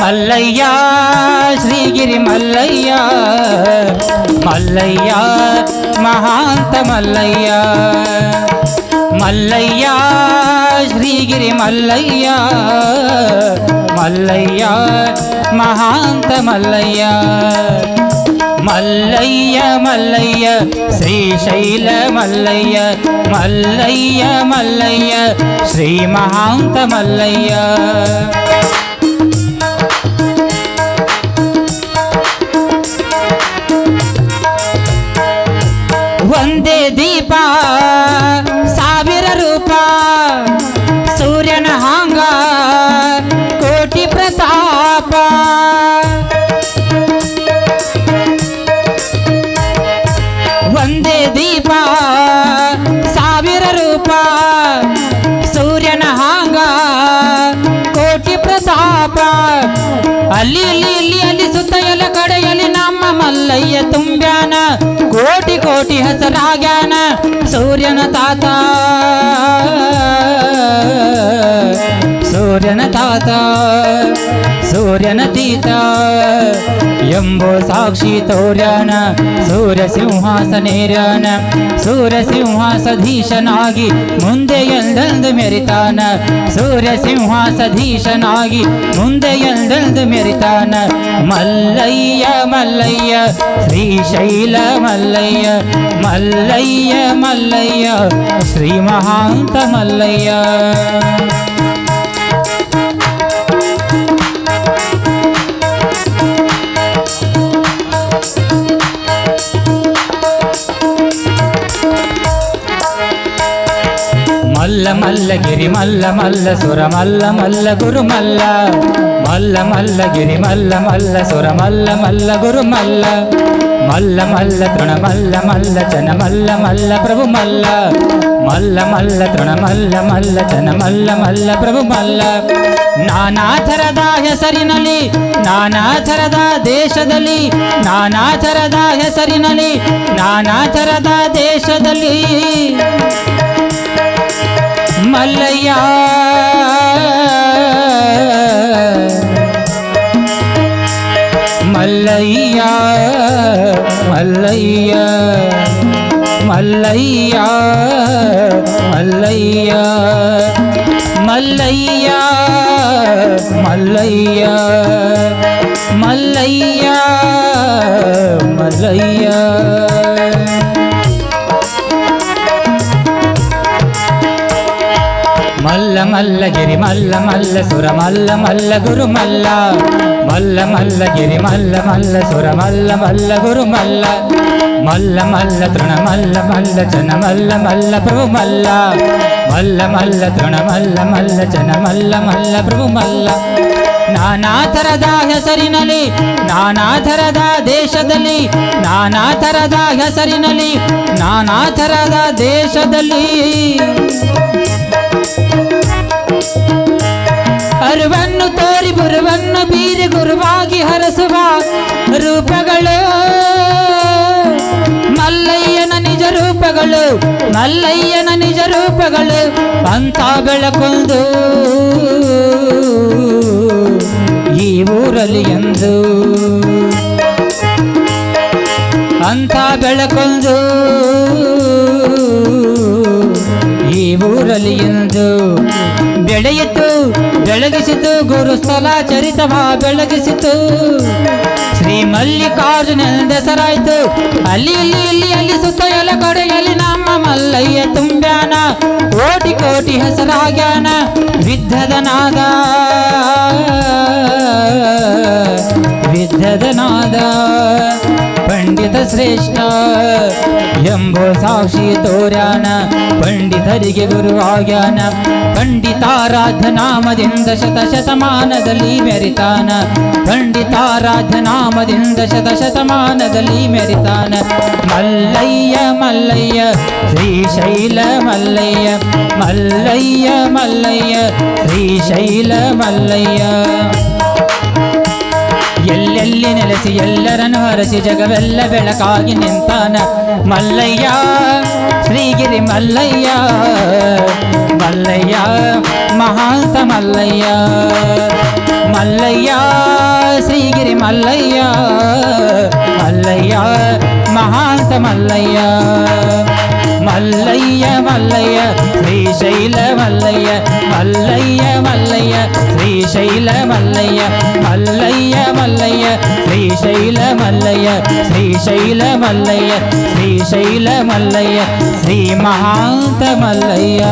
மல்லையா ஸ்ரீகிரி மல்லையா மல்லையா மகாந்த மல்லையா. மல்லையா ஸ்ரீகிரி மல்லையா மல்லையா மகாந்த மல்லையா. மல்லைய மல்லைய ஸ்ரீசைல மல்லைய மல்லைய மல்லைய ஸ்ரீ மகாந்த மல்லையா. ಅಲ್ಲಿ ಇಲ್ಲಿ ಇಲ್ಲಿ, ಅಲ್ಲಿ ಸುತ್ತ ಎಲ್ಲ ಕಡೆಯಲ್ಲಿ ನಮ್ಮ ಮಲ್ಲಯ್ಯ ತುಂಬ್ಯಾನ. ಕೋಟಿ ಕೋಟಿ ಹೆಸರಾಗ್ಯಾನ. ಸೂರ್ಯನ ತಾತ. ಸೂರ್ಯನ ತಾತ ಸೂರ್ಯನ ತೀತ ಎಂಬೋ ಸಾಕ್ಷಿ ತೋರ್ಯಾನ ಸೂರ್ಯ ಸಿಂಹಾಸನೇರ್ಯಾನ ಸೂರ್ಯ ಸಿಂಹಾಸಧೀಶನಾಗಿ ಮುಂದೆ ಎಂದೆಂದು ಮೆರಿತಾನ ಸೂರ್ಯ ಸಿಂಹಾಸಧೀಶನಾಗಿ ಮುಂದೆ ಎಂದೆಂದು ಮೆರಿತಾನ ಮಲ್ಲಯ್ಯ ಮಲ್ಲಯ್ಯ ಶ್ರೀಶೈಲ ಮಲ್ಲಯ್ಯ ಮಲ್ಲಯ್ಯ ಮಲ್ಲಯ್ಯ ಶ್ರೀ ಮಹಾಂತ ಮಲ್ಲಯ್ಯ మల్ల మల్ల గిరి మల్ల మల్ల సుర మల్ల మల్ల గురు మల్ల మల్ల మల్ల గిరి మల్ల మల్ల సుర మల్ల మల్ల గురు మల్ల మల్ల మల్ల తృణ మల్ల మల్ల జన మల్ల మల్ల ప్రభు మల్ల మల్ల మల్ల తృణ మల్ల మల్ల జన ಮಲ್ಲ ಮಲ್ಲ ಪ್ರಭು ಮಲ್ಲ ನಾನಾ ಥರದ ಹೆಸರಿನಲ್ಲಿ ನಾನಾ ಥರದ ದೇಶದಲ್ಲಿ ನಾನಾ ಥರದ ಹೆಸರಿನಲ್ಲಿ ನಾನಾ ಥರದ ದೇಶದಲ್ಲಿ மல்லையா மல்லையா மல்லையா மல்லையா மல்லையா மல்லையா மல்லையா. మల్ల మల్ల గిరి మల్ల మల్ల సుర మల్ల మల్ల గురు మల్ల మల్ల మల్ల గిరి మల్ల మల్ల సుర మల్ల మల్ల గురు మల్ల మల్ల మల్ల తృణ మల్ల మల్ల జన మల్ల మల్ల ప్రభు మల్ల మల్ల మల్ల తృణ మల్ల మల్ల జన మల్ల మల్ల ప్రభు ಮಲ್ಲ ನಾನಾ ಥರದ ಹೆಸರಿನಲ್ಲಿ ನಾನಾ ಥರದ ದೇಶದಲ್ಲಿ ನಾನಾ ಥರದ ಹೆಸರಿನಲ್ಲಿ ನಾನಾ ಥರದ ದೇಶದಲ್ಲಿ ರೂಪಗಳು ಮಲ್ಲಯ್ಯನ ನಿಜ ರೂಪಗಳು ಅಂತ ಬೆಳಕೊಂದು ಈ ಊರಲ್ಲಿ ಎಂದು? ಅಂತ ಬೆಳಕೊಂದು ಈ ಊರಲ್ಲಿ ಎಂದು? ಬೆಳೆಯಿತು, ಬೆಳಗಿಸಿತು, ಗುರುಸ್ಥಲ ಚರಿತವ ಬೆಳಗಿಸಿತು. ಶ್ರೀ ಮಲ್ಲಿಕಾರ್ಜುನ ಹೆಸರಾಯ್ತು. ಅಲ್ಲಿ, ಇಲ್ಲಿ ಇಲ್ಲಿ, ಅಲ್ಲಿ ಸುತ್ತ ಎಲ್ಲ ನಮ್ಮ ಮಲ್ಲಯ್ಯ ತುಂಬ್ಯಾನ ಕೋಟಿ ಕೋಟಿ ಹೆಸರಾಗ್ಯಾನ ವಿದ್ಧದ ನಾದ ವಿದ್ಧದ ನಾದ ಶ್ರೇಷ್ಠ ಎಂಬೋ ಸಾಕ್ಷಿ ತೋರ್ಯಾನ, ಪಂಡಿತರಿಗೆ ಗುರುವಾಗ್ಯಾನ ಪಂಡಿತಾರಾಧ್ಯ ನಾಮದಿಂದ ಶತ ಶತಮಾನದಲ್ಲಿ ಮೆರಿತಾನ. ಪಂಡಿತಾರಾಧ್ಯ ನಾಮದಿಂದ ಶತ ಶತಮಾನದಲ್ಲಿ ಮೆರಿತಾನ. ಮಲ್ಲಯ್ಯ ಮಲ್ಲಯ್ಯ ಶ್ರೀಶೈಲ ಮಲ್ಲಯ್ಯ ಮಲ್ಲಯ್ಯ ಮಲ್ಲಯ್ಯ ಶ್ರೀಶೈಲ ಮಲ್ಲಯ್ಯ. ಇಲ್ಲಿ ನೆಲೆಸಿ ಎಲ್ಲರನ್ನು ಹರಸಿ ಜಗವೆಲ್ಲ ಬೆಳಕಾಗಿ ನಿಂತಾನ ಮಲ್ಲಯ್ಯ ಶ್ರೀಗಿರಿ ಮಲ್ಲಯ್ಯ ಮಲ್ಲಯ್ಯ ಮಹಾಂತ ಮಲ್ಲಯ್ಯ ಮಲ್ಲಯ್ಯ ಶ್ರೀಗಿರಿ ಮಲ್ಲಯ್ಯ ಮಲ್ಲಯ್ಯ ಮಹಾಂತ ಮಲ್ಲಯ್ಯ வல்லைய வல்லைய ஸ்ரீசைல வல்லைய வல்லைய வல்லைய ஸ்ரீசைல வல்லைய வல்லைய வல்லைய ஸ்ரீசைல மல்லைய ஸ்ரீசைல மல்லைய ஸ்ரீசைல மல்லைய ஸ்ரீ மகாந்த மல்லையா.